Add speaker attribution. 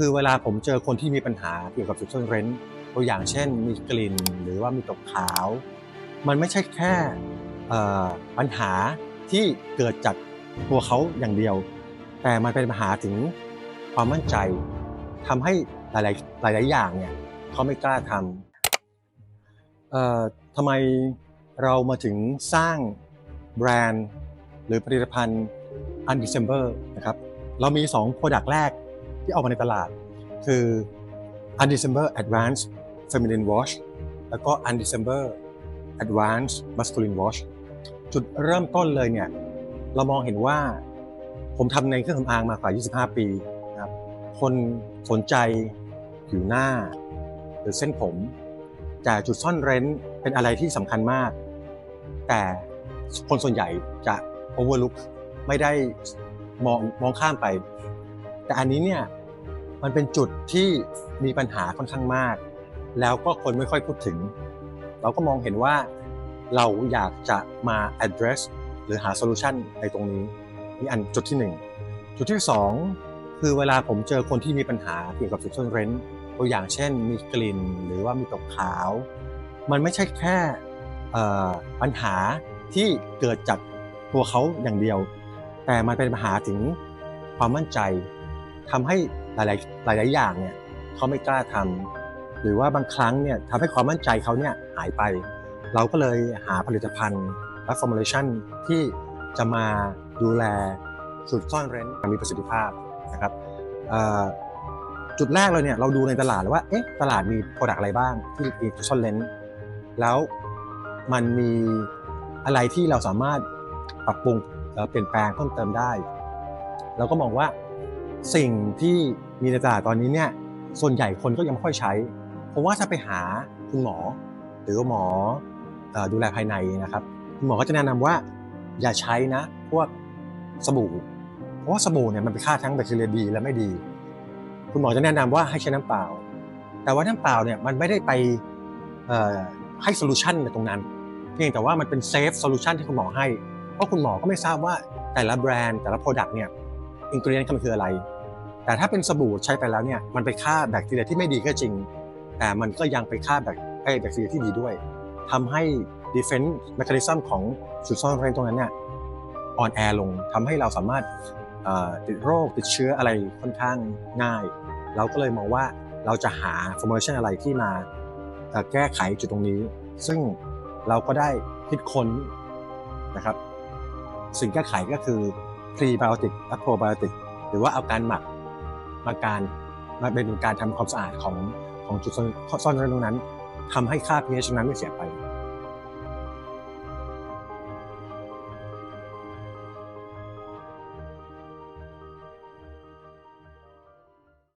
Speaker 1: คือเวลาผมเจอคนที่มีปัญหาเกี่ยวกับจุดซ่อนเร้นตัวอย่างเช่น มีกลิ่นหรือว่ามีตกขาว มันไม่ใช่แค่ปัญหาที่เกิดจากตัวเขาอย่างเดียว แต่มันเป็นปัญหาถึงความมั่นใจทำให้หลาย ๆ หลาย ๆ อย่างเนี่ยเขาไม่กล้าทำทำไมเรามาถึงสร้างแบรนด์ หรือผลิตภัณฑ์ Undecember นะครับเรามี2 Product แรก ที่ออกมาในตลาด คือ Undecember Advanced Feminine Wash แล้วก็ Undecember Advanced Masculine Wash จุดเริ่มต้นเลยเนี่ย เรามองเห็นว่าผมทำในเครื่องสำอางมากว่า 25 ปีนะครับ คนสนใจผิวหน้า หรือเส้นผม แต่จุดซ่อนเร้นเป็นอะไรที่สำคัญมาก แต่คนส่วนใหญ่จะ overlook ไม่ได้มองมองข้ามไป แต่อันนี้เนี่ย มันเป็นจุดที่มีปัญหาค่อนข้างมาก แล้วก็คนไม่ค่อยพูดถึง เราก็มองเห็นว่าเราอยากจะมา address หรือหา solution ในตรงนี้นี่อันจุดที่หนึ่งจุดที่สองคือเวลาผมเจอคนที่มีปัญหาเกี่ยวกับจุดซ่อนเร้นตัวอย่างเช่น มีกลิ่นหรือว่ามีตกขาว มันไม่ใช่แค่อ่อปัญหาที่เกิดจากตัวเขาอย่างเดียว แต่มันเป็นปัญหาถึงความมั่นใจ ทำให้หลาย ๆ หลาย ๆ อย่างเนี่ยเขาไม่กล้าทำหรือว่าบางครั้งเนี่ยทำให้ความมั่นใจเขาเนี่ยหายไป เราก็เลยหาผลิตภัณฑ์และ formulation ที่จะมาดูแลจุดซ่อนเร้นอย่างมีประสิทธิภาพนะครับจุดแรกเลยเนี่ยเราดูในตลาดเลยว่าเอ๊ะตลาดมีโปรดักต์อะไรบ้างที่มีซ่อนเร้นแล้วมันมีอะไรที่เราสามารถปรับปรุงเปลี่ยนแปลงเพิ่มเติมได้ เราก็มองว่า สิ่งที่มีในตลาดตอนนี้เนี่ยส่วนใหญ่คนก็ยังไม่ค่อยใช้ เพราะว่าถ้าไปหาคุณหมอ หรือหมออดูแลภายในนะครับคุณหมอก็จะแนะนำว่าอย่าใช้นะพวกสบู่ เพราะว่าสบู่เนี่ยมันไปฆ่าทั้งแบคทีเรียดีและไม่ดี คุณหมอจะแนะนำว่าให้ใช้น้ำเปล่า แต่ว่าน้ำเปล่าเนี่ยมันไม่ได้ไปให้โซลูชันในตรงนั้น เพียงแต่ว่ามันเป็นเซฟโซลูชันที่คุณหมอให้ เพราะคุณหมอก็ไม่ทราบว่าแต่ละแบรนด์แต่ละโปรดักต์เนี่ย อินกรีเดียนมันคืออะไร แต่ถ้าเป็นสบู่ใช้ไปแล้วเนี่ยมันไปฆ่าแบคทีเรียที่ไม่ดีก็จริง แต่มันก็ยังไปฆ่าแบคไอแบคทีเรียที่ดีด้วยทำให้ defense mechanism ของจุดซ่อนเร้นตรงนั้นเนี่ยอ่อนแอลงทำให้เราสามารถติดโรคติดเชื้ออะไรค่อนข้างง่าย เราก็เลยมองว่าเราจะหา formulation อะไรที่มาแก้ไขจุดตรงนี้ ซึ่งเราก็ได้คิดค้นนะครับ สิ่งแก้ไขก็คือ พรีไบโอติกและโปรไบโอติกหรือว่าเอาการหมักมาการมาเป็นการทำความสะอาดของของจุดซ่อนซ่อนเร้นตรงนั้นทำให้ค่า pH นั้นไม่เสียไป